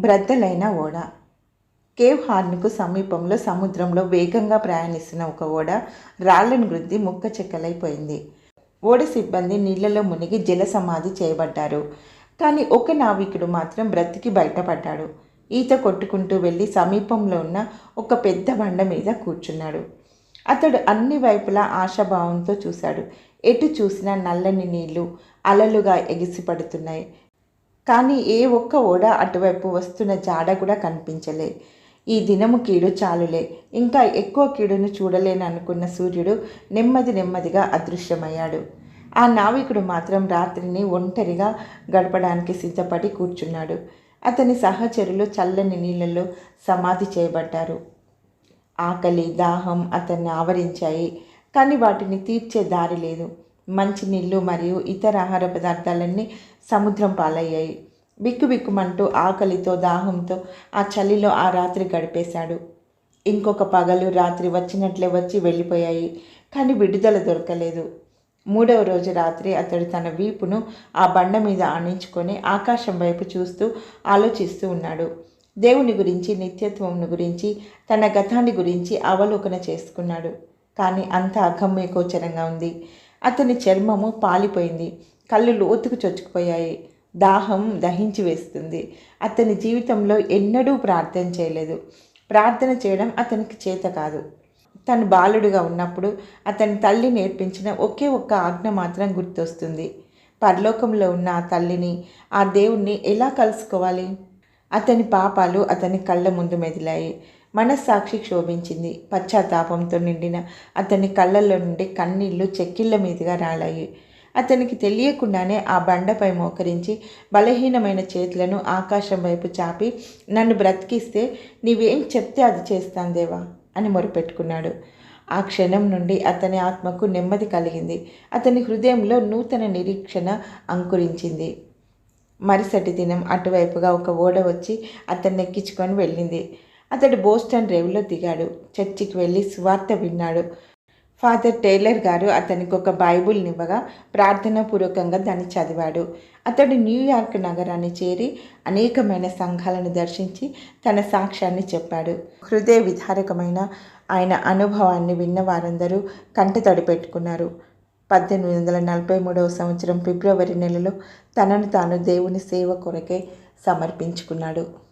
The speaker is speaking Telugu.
బ్రద్దలైన ఓడ. కేవ్ హార్న్కు సమీపంలో సముద్రంలో వేగంగా ప్రయాణిస్తున్న ఒక ఓడ రాళ్ళను గుద్ది ముక్క చెక్కలైపోయింది. ఓడ సిబ్బంది నీళ్ళలో మునిగి జల సమాధి చేయబడ్డారు. కానీ ఒక నావికుడు మాత్రం బ్రతికి బయటపడ్డాడు. ఈత కొట్టుకుంటూ వెళ్ళి సమీపంలో ఉన్న ఒక పెద్ద బండ మీద కూర్చున్నాడు. అతడు అన్ని వైపులా ఆశాభావంతో చూశాడు. ఎటు చూసినా నల్లని నీళ్ళు అలలుగా ఎగిసిపడుతున్నాయి. కానీ ఏ ఒక్క ఓడ అటువైపు వస్తున్న జాడ కూడా కనిపించలే. ఈ దినము కీడు చాలులే. ఇంకా ఎక్కువ కీడును చూడలేననుకున్న సూర్యుడు నెమ్మది నెమ్మదిగా అదృశ్యమయ్యాడు. ఆ నావికుడు మాత్రం రాత్రిని ఒంటరిగా గడపడానికి సిద్ధపడి కూర్చున్నాడు. అతని సహచరులు చల్లని నీళ్ళలో సమాధి చేయబడ్డారు. ఆకలి దాహం అతన్ని ఆవరించాయి కానీ వాటిని తీర్చే దారి లేదు. మంచినీళ్ళు మరియు ఇతర ఆహార పదార్థాలన్నీ సముద్రం పాలయ్యాయి. బిక్కుబిక్కుమంటూ ఆకలితో దాహంతో ఆ చలిలో ఆ రాత్రి గడిపేశాడు. ఇంకొక పగలు రాత్రి వచ్చినట్లే వచ్చి వెళ్ళిపోయాయి కానీ విడుదల దొరకలేదు. మూడవ రోజు రాత్రి అతడు తన వీపును ఆ బండ మీద ఆణించుకొని ఆకాశం వైపు చూస్తూ ఆలోచిస్తూ ఉన్నాడు. దేవుని గురించి నిత్యత్వం గురించి తన గతాన్ని గురించి అవలోకన చేసుకున్నాడు. కానీ అంత అగమ్యగోచరంగా ఉంది. అతని చర్మము పాలిపోయింది. కళ్ళు లోతుకు చొచ్చుకుపోయాయి. దాహం దహించి వేస్తుంది. అతని జీవితంలో ఎన్నడూ ప్రార్థన చేయలేదు. ప్రార్థన చేయడం అతనికి చేత కాదు. తను బాలుడుగా ఉన్నప్పుడు అతని తల్లి నేర్పించిన ఒకే ఒక్క ఆజ్ఞ మాత్రం గుర్తొస్తుంది. పరలోకంలో ఉన్న ఆ తల్లిని ఆ దేవుణ్ణి ఎలా కలుసుకోవాలి? అతని పాపాలు అతని కళ్ళ ముందు మెదిలాయి. మనస్సాక్షి క్షోభించింది. పశ్చాత్తాపంతో నిండిన అతని కళ్ళల్లో నుండి కన్నీళ్ళు చెక్కిళ్ళ మీదుగా రాలాయి. అతనికి తెలియకుండానే ఆ బండపై మోకరించి బలహీనమైన చేతులను ఆకాశం వైపు చాపి నన్ను బ్రతికిస్తే నీవేం చెప్తే అది చేస్తాను దేవా అని మొరపెట్టుకున్నాడు. ఆ క్షణం నుండి అతని ఆత్మకు నెమ్మది కలిగింది. అతని హృదయంలో నూతన నిరీక్షణ అంకురించింది. మరుసటి దినం అటువైపుగా ఒక ఓడ వచ్చి అతన్ని ఎక్కించుకొని వెళ్ళింది. అతడు బోస్టన్ రేవులో దిగాడు. చర్చికి వెళ్ళి సువార్త విన్నాడు. ఫాదర్ టైలర్ గారు అతనికి ఒక బైబుల్నివ్వగా ప్రార్థనాపూర్వకంగా దాన్ని చదివాడు. అతడు న్యూయార్క్ నగరాన్ని చేరి అనేకమైన సంఘాలను దర్శించి తన సాక్ష్యాన్ని చెప్పాడు. హృదయ విధారకమైన ఆయన అనుభవాన్ని విన్న వారందరూ కంట తడిపెట్టుకున్నారు. పద్దెనిమిది వందల నలభై మూడవ సంవత్సరం ఫిబ్రవరి నెలలో తనను తాను దేవుని సేవ కొరకే సమర్పించుకున్నాడు.